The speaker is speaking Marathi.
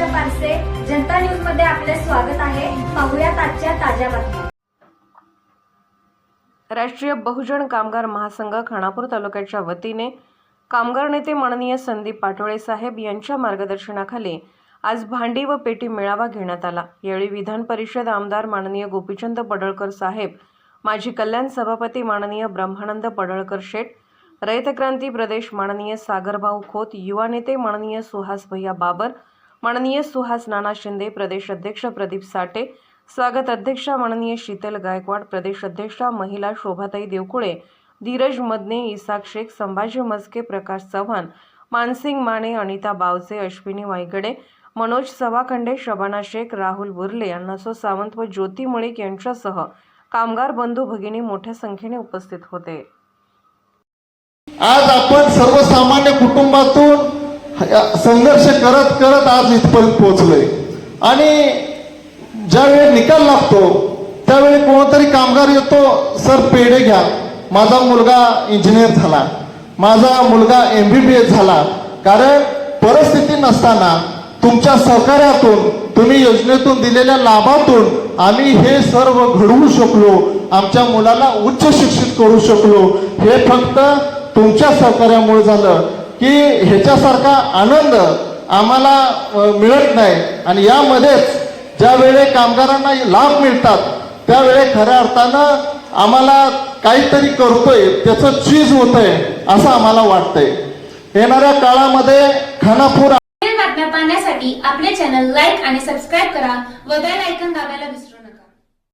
आरसे जनता न्यूजमध्ये आपले स्वागत आहे. पाहुयात आजच्या ताज्या बातम्या. राष्ट्रीय बहुजन कामगार महासंघ खानापूर तालुक्याच्या वतीने कामगार नेते माननीय संदीप पाटोळे साहेब यांच्या मार्गदर्शनाखाली आज भांडी व पेटी मेळावा घेण्यात आला. यावेळी विधान परिषद आमदार माननीय गोपीचंद पडळकर साहेब माजी कल्याण सभापती माननीय ब्रह्मानंद पडळकर शेठ रयत क्रांती प्रदेश माननीय सागरभाऊ खोत युवा नेते माननीय सुहास भैया बाबर माननीय सुहास नाना शिंदे प्रदेश अध्यक्ष प्रदीप साठे स्वागत अध्यक्षा माननीय शीतल गायकवाड प्रदेश अध्यक्षा महिला शोभाताई देवकुळे धीरज मदने इसाक शेख संभाजी मस्के प्रकाश चव्हाण मानसिंग माने अनिता बावचे अश्विनी वायगडे मनोज सवाखंडे शबाना शेख राहुल बुर्ले अण्णासो सावंत व ज्योती मुळीक यांच्यासह कामगार बंधू भगिनी मोठ्या संख्येने उपस्थित होते. आज आपण सर्वसामान्य कुटुंबातून संघर्ष करत करत आज इथपर्यंत पोहोचलोय. आणि ज्यावेळी निकाल लागतो त्यावेळी कोणतरी कामगार येतो सर पेढे घ्या. माझा मुलगा इंजिनियर झाला. माझा मुलगा एम बी बी एस झाला. कारण परिस्थिती नसताना तुमच्या सहकार्यातून तुम्ही योजनेतून दिलेल्या लाभातून आम्ही हे सर्व घडवू शकलो. आमच्या मुलाला उच्च शिक्षित करू शकलो. हे फक्त तुमच्या सहकार्यामुळे झालं. की ह्याच्यासारखा आनंद आम्हाला मिळत नाही. आणि यामध्येच ज्या वेळे कामगारांना लाभ मिळतात त्यावेळे खऱ्या अर्थानं आम्हाला काहीतरी करतोय त्याचं चीज होतंय असं आम्हाला वाटतंय. येणाऱ्या काळामध्ये खानापूर बातम्या पाहण्यासाठी आपले चॅनल लाईक आणि सबस्क्राईब करा व बेल ऐकन दाबायला विसरू